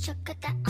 chuck at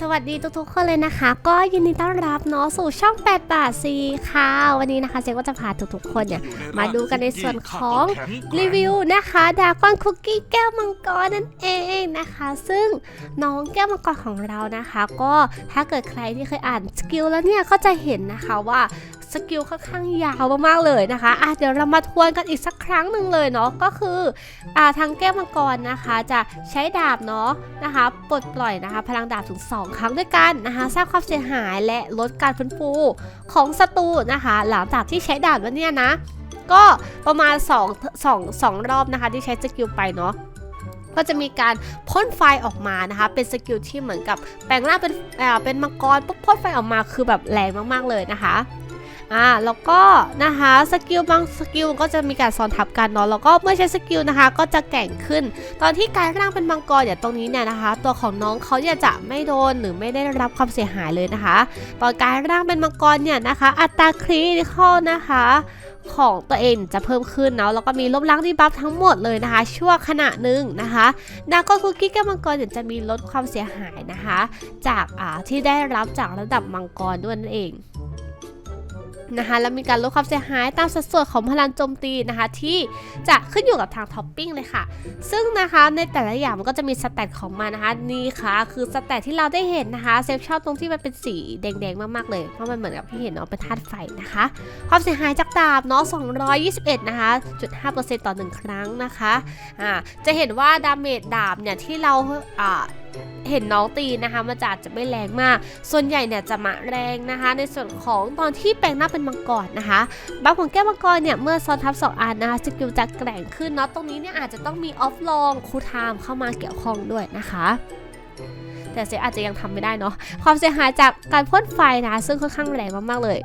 สวัสดีทุกๆคนเลยนะคะ ก็ยินดีต้อนรับเนาะสู่ช่อง8บาทซีค่ะ วันนี้นะคะเซก็จะพาทุกๆคนเนี่ยมาดูกันในส่วนของรีวิวนะคะดากอนคุกกี้แก้วมังกรนั่นเองนะคะ ซึ่งน้องแก้วมังกรของเรานะคะ ก็ถ้าเกิดใครที่เคยอ่านสกิลแล้วเนี่ยก็จะเห็นนะคะว่า สกิลค่อนข้างยาวมากๆเลยนะคะอะเดี๋ยวเรามาทวนกันอีกสักครั้งหนึ่งเลยเนาะก็คืออ่าทางแก้วมังกรนะคะ จะใช้ดาบเนาะนะคะปลดปล่อยนะคะ พลังดาบถึง 2 ครั้งด้วยกันนะคะสร้างความเสียหายและลดการฟื้นฟูของศัตรูนะคะ หลังจากที่ใช้ดาบแล้วเนี่ยนะ ก็ประมาณ2 2 2รอบนะคะ ที่ใช้สกิลไปเนาะก็จะมีการพ่นไฟออกมานะคะ เป็นสกิลที่เหมือนกับแปลงร่างเป็นอ่าเป็นมังกรปุ๊บพ่นไฟออกมาคือแบบแรงมากๆเลยนะคะ อ่าแล้วก็นะคะสกิลบางสกิลก็จะมีการซ้อนทับกันเนาะแล้วก็เมื่อใช้สกิลนะคะก็จะแก่งขึ้น ตอนที่กลายร่างเป็นมังกรอย่างตรงนี้เนี่ยนะคะ ตัวของน้องเขาเนี่ยจะไม่โดนหรือไม่ได้รับความเสียหายเลยนะคะ ตอนกลายร่างเป็นมังกรเนี่ยนะคะ อัตราคริติคอลนะคะของตัวเองจะเพิ่มขึ้นเนาะแล้วก็มีลบล้างดีบัฟทั้งหมดเลยนะคะ ชั่วขณะหนึ่งนะคะดากอนคุกกี้แก้มังกรจะมีลดความเสียหายนะคะ จากอ่าที่ได้รับจากระดับมังกรด้วยนั่นเอง นะคะแล้วมีการลดความเสียหายตามสัดส่วนของพลังโจมตีนะคะที่จะขึ้นอยู่กับทางท็อปปิ้งเลยค่ะ ซึ่งนะคะในแต่ละอย่างมันก็จะมีสแตทของมันนะคะนี่ค่ะคือสแตทที่เราได้เห็นนะคะเซฟชอบตรงที่มันเป็นสีแดงๆมากๆเลยเพราะมันเหมือนกับที่เห็นเนาะเป็นธาตุไฟนะคะ ความเสียหายจากดาบเนาะ221นะคะจุด5%ต่อ 1 ครั้งนะคะอ่าจะเห็นว่าดาเมจดาบเนี่ยที่เราอ่า เห็นน้องตีนะคะมันจะอาจจะไม่แรงมาก ส่วนใหญ่เนี่ยจะมาแรงนะคะ ในส่วนของตอนที่แปลงหน้าเป็นมังกรนะคะบัฟของแก้วมังกรเนี่ยเมื่อซ้อนทับ2อันนะคะสกิลจะแกร่งขึ้นเนาะตรงนี้เนี่ยอาจจะต้องมีออฟลองคูไทม์เข้ามาเกี่ยวข้องด้วยนะคะแต่เซอาจจะยังทำไม่ได้เนาะความเสียหายจากการพ่นไฟนะ ซึ่งค่อนข้างแรงมากๆเลย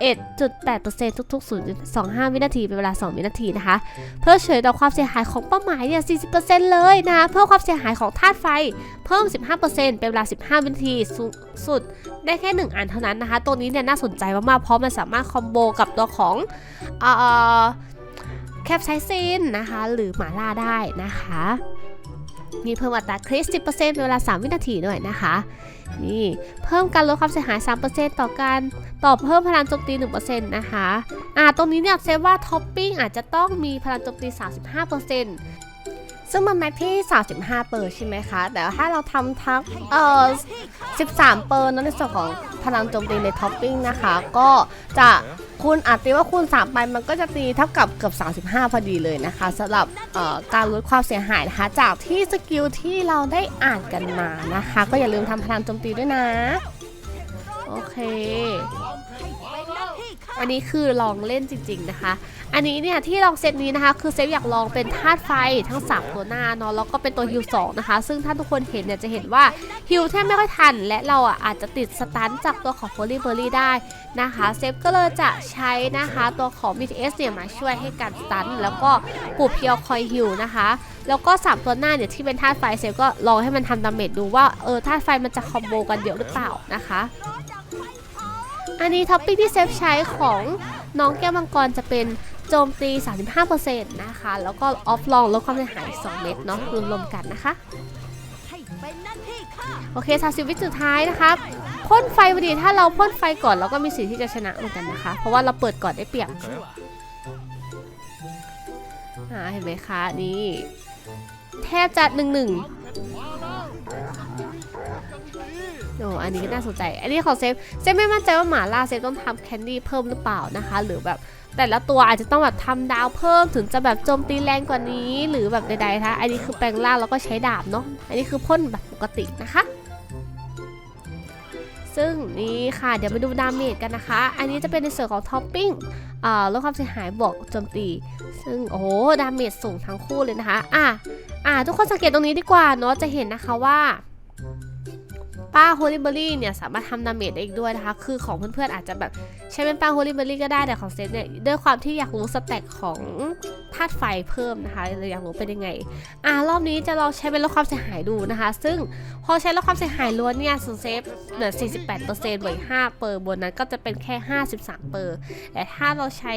11.8%ทุกๆ 0.25 วินาที เป็นเวลา 2 วินาทีนะคะ เพื่อเฉยต่อความเสียหายของเป้าหมายเนี่ย 40%เลยนะคะเพิ่มความเสียหายของธาตุไฟ เพิ่ม 15%เป็นเวลา 15 วินาทีสูงสุด ได้แค่ 1 อันเท่านั้นนะคะ ตัวนี้เนี่ยน่าสนใจมากๆ เพราะมันสามารถคอมโบกับตัวของแคปไซซินนะคะ หรือหมาล่าได้นะคะ มีเพิ่มอัตราคริส10%เป็นเวลา 3 วินาทีด้วยนะคะ นี่เพิ่มการลดความเสียหาย 3%ต่อการต่อเพิ่มพลังโจมตี 1%นะคะ อ่า ตรงนี้เนี่ยเซฟว่าท็อปปิ้งอาจจะต้องมีพลังโจมตี 35%ซึ่งมันแม็กที่ 35 เปอร์ใช่ไหมคะ แต่ถ้าเราทำทั้งเอ่อ 13 เปอร์นั้นในส่วนของพลังโจมตีในท็อปปิ้งนะคะ ก็จะ คูณอาจตีว่าคูณ3ไปมันก็จะตีเท่ากับเกือบ35 พอดีเลยนะคะสำหรับการลดความเสียหายนะคะ จากที่สกิลที่เราได้อ่านกันมานะคะ ก็อย่าลืมทำพลังโจมตีด้วยนะ โอเค อันนี้คือลองเล่นจริง ๆนะคะ อันนี้เนี่ยที่ลองเซตนี้นะคะ คือเซฟอยากลองเป็นธาตุไฟทั้ง 3 ตัวหน้าเนาะแล้วก็เป็นตัวฮิล2นะคะ ซึ่งถ้าทุกคนเห็นเนี่ยจะเห็นว่าฮิลแทบไม่ค่อยทัน และเราอะอาจจะติดสตันจากตัวของโ o ลีเบอรี่ได้นะคะเซฟก็เลยจะใช้นะคะตัวของ BTS เนี่ยมาช่วยให้การสตันแล้วก็ปูเพียวคอยฮิลนะคะแล้วก็3ตัวหน้าเนี่ยที่เป็นธาตุไฟเซฟก็ลองให้มันทำดาเมจดูว่าเออธาตุไฟมันจะคอมโบกันเยอะหรือเปล่านะคะ อันนี้ท็อปปิ้งที่เซฟใช้ของน้องแก้วมังกรจะเป็นโจมตี 35%นะคะ แล้วก็ออฟลองลดความเสียหาย 2 เม็ดเนาะรวมๆกันนะคะ โอเคสาสิวิสุดท้ายนะคะพ่นไฟพอดีถ้าเราพ่นไฟก่อนเราก็มีสิทธิ์ที่จะชนะเหมือนกันนะคะ เพราะว่าเราเปิดก่อนได้เปรียบเห็นไหมคะ นี่ แทบจะหนึ่งหนึ่ง อันนี้ก็น่าสนใจ อันนี้ของเซฟ เซฟไม่มั่นใจว่าหมาล่าเซฟต้องทำแคนดี้เพิ่มหรือเปล่านะคะ หรือแบบแต่ละตัวอาจจะต้องแบบทำดาวเพิ่มถึงจะแบบโจมตีแรงกว่านี้ หรือแบบใดๆนะคะอันนี้คือแปลงร่างแล้วก็ใช้ดาบเนาะ อันนี้คือพ่นแบบปกตินะคะ ซึ่งนี่ค่ะ เดี๋ยวไปดูดาเมจกันนะคะ อันนี้จะเป็นในส่วนของท็อปปิ้งอ่าลดความเสียหายบวกโจมตี ซึ่งโอ้โหดาเมจสูงทั้งคู่เลยนะคะ อะอ่าทุกคนสังเกตตรงนี้ดีกว่าเนาะ จะเห็นนะคะว่า ป้าโฮลิเบอรี่เนี่ยสามารถทำดาเมจได้อีกด้วยนะคะ คือของเพื่อนๆอาจจะแบบใช้เป็นป้าโฮลิเบอรี่ก็ได้แต่ของเซตเนี่ยด้วยความที่อยากรู้สเต็กของธาตุไฟเพิ่มนะคะเลยอยากรู้เป็นยังไง อ่ารอบนี้จะลองใช้เป็นลดความเสียหายดูนะคะ ซึ่งพอใช้ลดความเสียหายล้วนเนี่ยสูนเซฟเหลือ 48%บวก5เปอร์บนนั้นก็จะเป็นแค่ 53เปอร์แต่ถ้าเราใช้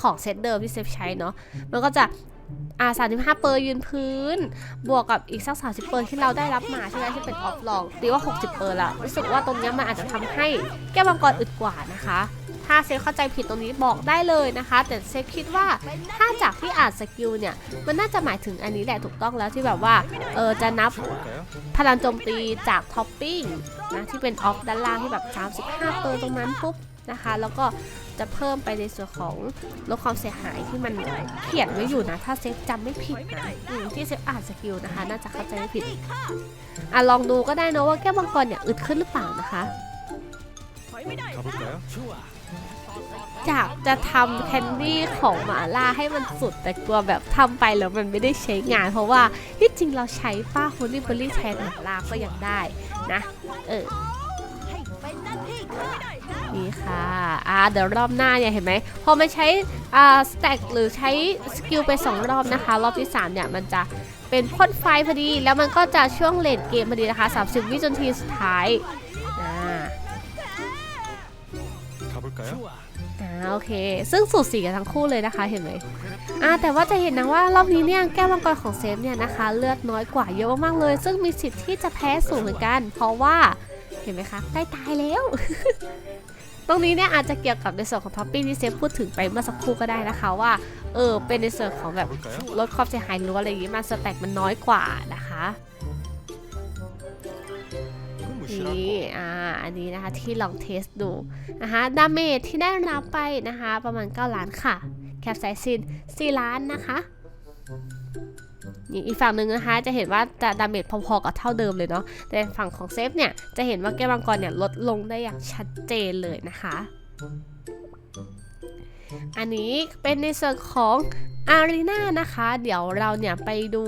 ของเซตเดิมที่เซฟใช้เนาะมันก็จะ อ่า35เปอร์ยืนพื้น บวกกับอีกสัก30เปอร์ที่เราได้รับมาใช่ไหมที่เป็นออฟลองตีว่า60เปอร์ละรู้สึกว่าตรงนี้มันอาจจะทำให้แก้วมังกรอึดกว่านะคะ ถ้าเซฟเข้าใจผิดตรงนี้บอกได้เลยนะคะ แต่เซฟคิดว่าถ้าจากที่อ่านสกิลเนี่ยมันน่าจะหมายถึงอันนี้แหละถูกต้องแล้วที่แบบว่าเออจะนับพลังโจมตีจากท็อปปิ้งนะที่เป็นออฟด้านล่างที่แบบ35เปอร์ตรงนั้นปุ๊บ นะคะ แล้วก็จะเพิ่มไปในส่วนของลดความเสียหายที่มันเขียนไว้อยู่นะ ถ้าเซฟจำไม่ผิดนะที่เซฟอ่านสกิลนะคะ น่าจะเข้าใจไม่ผิดอะลองดูก็ได้นะว่าแก้วมังกรเนี่ยอึดขึ้นหรือเปล่านะคะจากจะทำแคนดี้ของมาล่าให้มันสุดแต่กลัวแบบทำไปแล้วมันไม่ได้ใช้งาน เพราะว่าที่จริงเราใช้ป้าโฮลี่เบอรี่แทนมาล่าก็ยังได้นะ เออ นี่ค่ะ อ่า เดี๋ยวรอบหน้าเนี่ยเห็นไหม พอมันใช้ อ่า สแต็กหรือใช้สกิลไป 2 รอบนะคะ รอบที่ 3 เนี่ย มันจะเป็นพ่นไฟพอดี แล้วมันก็จะช่วงเลนเกมพอดีนะคะ 30 วิจนทีสุดท้ายนะโอเค ซึ่งสูสีกันทั้งคู่เลยนะคะ เห็นไหมอ่า แต่ว่าจะเห็นนะว่ารอบนี้เนี่ย แก้วมังกรของเซฟเนี่ยนะคะ เลือดน้อยกว่าเยอะมากๆเลย ซึ่งมีสิทธิ์ที่จะแพ้สูงเหมือนกัน เพราะว่า เห็นไหมคะใกล้ตายแล้ว ตรงนี้เนี่ยอาจจะเกี่ยวกับในส่วนของพับปี้ที่เซฟพูดถึงไปเมื่อสักครู่ก็ได้นะคะว่าเออเป็นในส่วนของแบบลดความเสียหายรั้วอะไรอย่างนี้มาสแต็กมันน้อยกว่านะคะนี่อ่า อันนี้นะคะที่ลองเทสดูนะคะดาเมจที่ได้รับไปนะคะ ประมาณ 9 ล้านค่ะ แคปไซซิน 4 ล้านนะคะ อีกฝั่งหนึ่งนะคะจะเห็นว่าจะดาเมจพอๆกับเท่าเดิมเลยเนาะแต่ฝั่งของเซฟเนี่ยจะเห็นว่าแก้วมังกรเนี่ยลดลงได้อย่างชัดเจนเลยนะคะ อันนี้เป็นในส่วนของอารีนานะคะ เดี๋ยวเราเนี่ยไปดู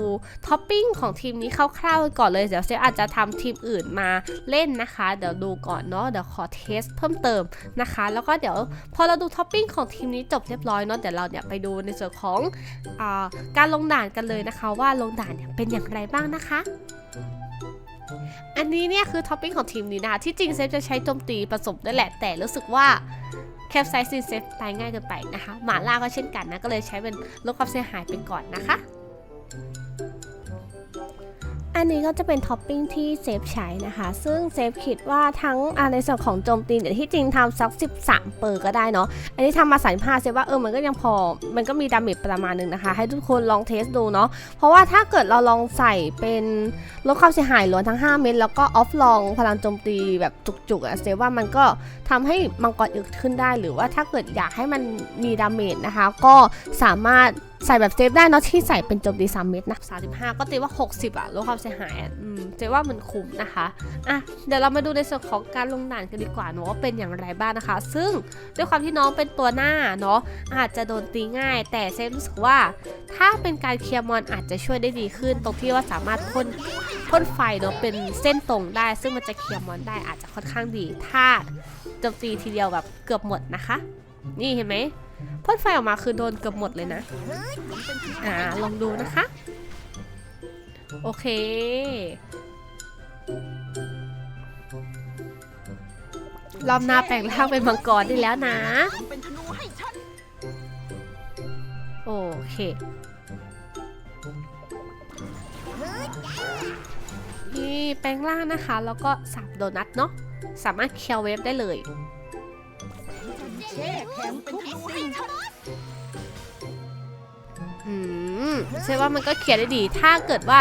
ท็อปปิ้งของทีมนี้คร่าวๆก่อนเลย เดี๋ยวเซฟอาจจะทำทีมอื่นมาเล่นนะคะ เดี๋ยวดูก่อนเนาะ เดี๋ยวขอเทสเพิ่มเติมนะคะ แล้วก็เดี๋ยวพอเราดูท็อปปิ้งของทีมนี้จบเรียบร้อยเนาะ เดี๋ยวเราเนี่ยไปดูในส่วนของอาการลงด่านกันเลยนะคะ ว่าลงด่านเนี่ยเป็นอย่างไรบ้างนะคะอันนี้เนี่ยคือท็อปปิ้งของทีมนี้นะคะที่จริงเซฟจะใช้โจมตีผสมด้วยแหละแต่รู้สึกว่า แคปไซซินเซฟตายง่ายเกินไปนะคะ หมาล่าก็เช่นกันนะ ก็เลยใช้เป็นลดความเสียหายไปก่อนนะคะ อันนี้ก็จะเป็นท็อปปิ้งที่เซฟใช้นะคะ ซึ่งเซฟคิดว่าทั้งในส่วนของโจมตีเนี่ยที่จริงทำสัก 13 เปอร์ก็ได้เนาะ อันนี้ทำมา35เซฟว่าเออมันก็ยังพอ มันก็มีดาเมจประมาณหนึงนะคะ ให้ทุกคนลองเทสดูเนาะ เพราะว่าถ้าเกิดเราลองใส่เป็นลดความเสียหายล้วนทั้ง 5 เม็ดแล้วก็ออฟลองพลังโจมตีแบบจุกๆอะเซฟว่ามันก็ทำให้มังกรอึดขึ้นได้ หรือว่าถ้าเกิดอยากให้มันมีดาเมจนะคะ ก็สามารถ ใส่แบบเซฟได้เนาะที่ใส่เป็นจมตี3เม็ดนะ35 ก็ตีว่า 60อะลดความเสียหายอะอืมเซฟว่ามันคุ้มนะคะอะเดี๋ยวเรามาดูในส่วนของการลงด่านกันดีกว่าเนาะว่าเป็นอย่างไรบ้างนะคะ ซึ่งด้วยความที่น้องเป็นตัวหน้าเนาะอาจจะโดนตีง่าย แต่เซฟรู้สึกว่าถ้าเป็นการเคลียร์มอนอาจจะช่วยได้ดีขึ้น ตรงที่ว่าสามารถพ่นพ่นไฟเนาะเป็นเส้นตรงได้ ซึ่งมันจะเคลียร์มอนได้อาจจะค่อนข้างดี ถ้าโจมตีทีเดียวแบบเกือบหมดนะคะ นี่เห็นไหม พ่นไฟออกมาคือโดนเกือบหมดเลยนะ อ่า ลองดูนะคะ โอเค รอบหน้าแปลงร่างเป็นมังกรได้แล้วนะ โอเคนี่แปลงร่างนะคะ แล้วก็สับโดนัทเนาะ สามารถเคียวเวฟได้เลย อืมใช่ว่ามันก็เขียนได้ดี ถ้าเกิดว่า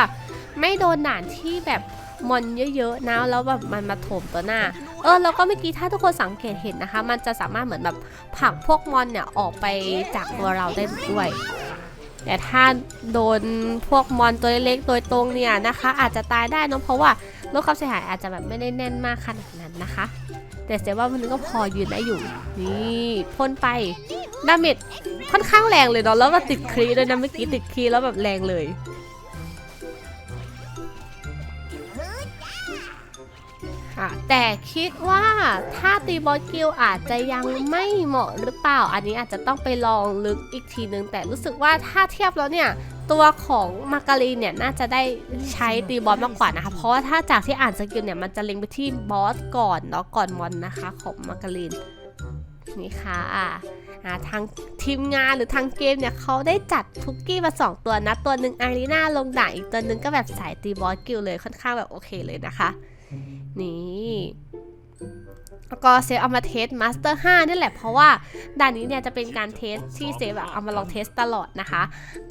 ไม่โดนด่านที่แบบมอนเยอะๆนะแล้วแบบมันมาโถมตัวหน้า เออแล้วก็เมื่อกี้ถ้าทุกคนสังเกตเห็นนะคะ มันจะสามารถเหมือนแบบผลักพวกมอนเนี่ยออกไปจากตัวเราได้ด้วยแต่ถ้าโดนพวกมอนตัวเล็กๆโดยตรงเนี่ยนะคะ อาจจะตายได้นอะเพราะว่าโลกความเสียหายอาจจะแบบไม่ได้แน่นมากขนาดนั้นนะคะ แต่เสียว่ามันก็พอยืนได้อยู่ นี่พ่นไปดาเมจค่อนข้างแรงเลยเนาะแล้วก็ติดครีด้วยนะเมื่อกี้ติดครีแล้วแบบแรงเลยค่ะแต่คิดว่าถ้าตีบอสกิลอาจจะยังไม่เหมาะหรือเปล่า อันนี้อาจจะต้องไปลองลึกอีกทีนึง แต่รู้สึกว่าถ้าเทียบแล้วเนี่ย ตัวของมาการีนเนี่ยน่าจะได้ใช้ตีบอสมากกว่านะคะ เพราะว่าถ้าจากที่อ่านสกิลเนี่ยมันจะเล็งไปที่บอสก่อนเนาะก่อนมอนนะคะของมาการีนนี่ค่ะอ่าทางทีมงานหรือทางเกมเนี่ยเขาได้จัดทุกกี้มา 2 ตัวนะ ตัวหนึ่งอารีนาลงด่าอีกตัวหนึ่งก็แบบสายตีบอสกิลเลยค่อนข้างแบบโอเคเลยนะคะ นี่ แล้วก็เซฟเอามาเทสมาสเตอร์5นี่แหละเพราะว่าด่านนี้เนี่ยจะเป็นการเทสที่เซฟอะเอามาลองเทสตลอดนะคะ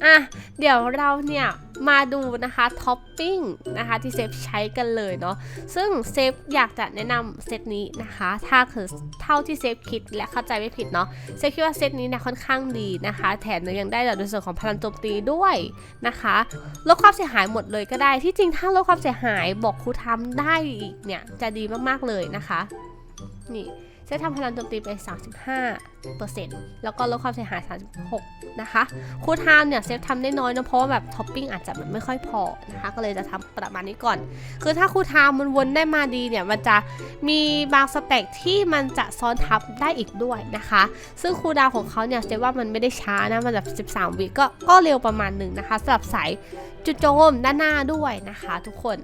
อะเดี๋ยวเราเนี่ยมาดูนะคะท็อปปิ้งนะคะที่เซฟใช้กันเลยเนาะซึ่งเซฟอยากจะแนะนำเซตนี้นะคะ ถ้าคือเท่าที่เซฟคิดและเข้าใจไม่ผิดเนาะเซฟคิดว่าเซตนี้เนี่ยค่อนข้างดีนะคะ แถมยังได้ในส่วนของพลังโจมตีด้วยนะคะลดความเสียหายหมดเลยก็ได้ที่จริงถ้าลดความเสียหายบอกครูทำได้อีกเนี่ยจะดีมากๆเลยนะคะ นี่เซตทำพลังโจมตีไป 35 แล้วก็ลดความเสียหาย 36 นะคะคูลไทม์เนี่ยเซฟทำได้น้อยนะเพราะว่าแบบท็อปปิ้งอาจจะแบบไม่ค่อยพอนะคะก็เลยจะทำประมาณนี้ก่อน คือถ้าคูลไทม์มันวนได้มาดีเนี่ยมันจะมีบางสเต็กที่มันจะซ้อนทับได้อีกด้วยนะคะ ซึ่งคูลดาวของเขาเนี่ยเซฟว่ามันไม่ได้ช้านะมันแบบ13 วิก็ก็เร็วประมาณหนึ่งนะคะสำหรับสายจุดโจมด้านหน้าด้วยนะคะทุกคน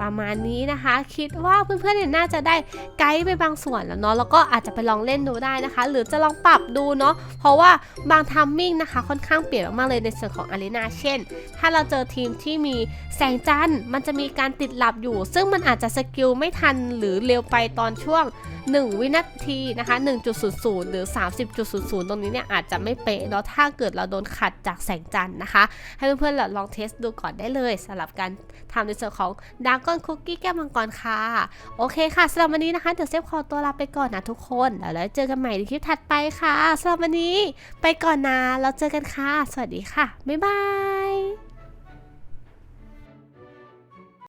ประมาณนี้นะคะ คิดว่าเพื่อนๆเนี่ยน่าจะได้ไกด์ไปบางส่วนแล้วเนาะแล้วก็อาจจะไปลองเล่นดูได้นะคะ หรือจะลองปรับดูเนาะเพราะว่าบางทัมมิ่งนะคะค่อนข้างเปลี่ยนมากเลยในส่วนของอารีนาเช่น ถ้าเราเจอทีมที่มีแสงจันทร์มันจะมีการติดหลับอยู่ ซึ่งมันอาจจะสกิลไม่ทันหรือเร็วไปตอนช่วง 1 วินาทีนะคะ 1.00 หรือ 30.00 ตรงนี้เนี่ยอาจจะไม่เป๊ะเนาะถ้าเกิดเราโดนขัดจากแสงจันทร์นะคะ ให้เพื่อนๆลองเทสดูก่อนได้เลยสำหรับการทำในส่วนของดาร์กอนคุกกี้แก้วมังกรค่ะ โอเคค่ะสำหรับวันนี้นะคะ เดี๋ยวเซฟขอตัวลาไปก่อนนะทุกคนแล้วเราเจอกันใหม่ในคลิปถัดไปค่ะสำหรับวันนี้ไปก่อนนะเราเจอกันค่ะ สวัสดีค่ะ บ๊ายบาย